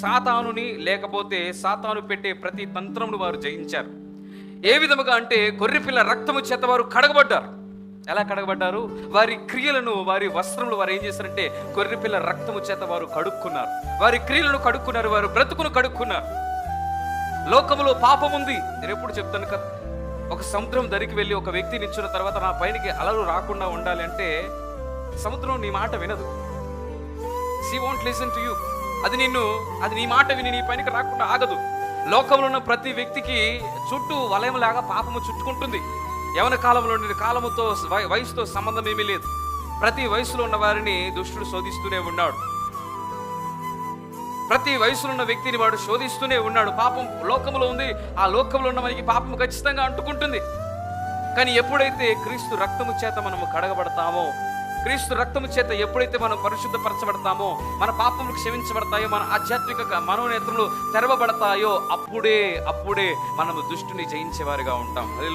సాతానుని లేకపోతే సాతాను పెట్టే ప్రతి తంత్రమును వారు జయించారు. ఏ విధముగా అంటే గొర్రెపిల్ల రక్తము చేత వారు కడగబడ్డారు. ఎలా కడగబడ్డారు? వారి క్రియలను వారి వస్త్రములు వారు ఏం చేశారంటే గొర్రెపిల్ల రక్తము చేత వారు కడుక్కున్నారు. వారి క్రియలను కడుక్కున్నారు వారు బ్రతుకును కడుక్కున్నారు. లోకములో పాపం ఉంది. నేను ఎప్పుడు చెప్తాను కదా. ఒక సముద్రం దరికి వెళ్ళి ఒక వ్యక్తి నిల్చున్న తర్వాత నా పైనకి అలలు రాకుండా ఉండాలి అంటే సముద్రం నీ మాట వినదు. Sea won't listen to you అది నిన్ను అది నీ మాట విని నీ పైనకి రాకుండా ఆగదు. లోకంలో ఉన్న ప్రతి వ్యక్తికి చుట్టూ వలయంలాగా పాపము చుట్టుకుంటుంది. యవన కాలంలో కాలముతో వయసుతో సంబంధం ఏమీ లేదు. ప్రతి వయసులో ఉన్న వారిని దుష్టుడు శోధిస్తూనే ఉన్నాడు. ప్రతి వయసులో ఉన్న వ్యక్తిని వాడు శోధిస్తూనే ఉన్నాడు. పాపం లోకంలో ఉంది. ఆ లోకంలో ఉన్న మనకి పాపం ఖచ్చితంగా అంటుకుంటుంది. కానీ ఎప్పుడైతే క్రీస్తు రక్తము చేత మనము కడగబడతామో క్రీస్తు రక్తము చేత ఎప్పుడైతే మనం పరిశుద్ధపరచబడతామో మన పాపములు క్షమించబడతాయో మన ఆధ్యాత్మిక మనోనేత్రములు తెరవబడతాయో అప్పుడే అప్పుడే మనము దుష్టుని జయించేవారిగా ఉంటాం. అదే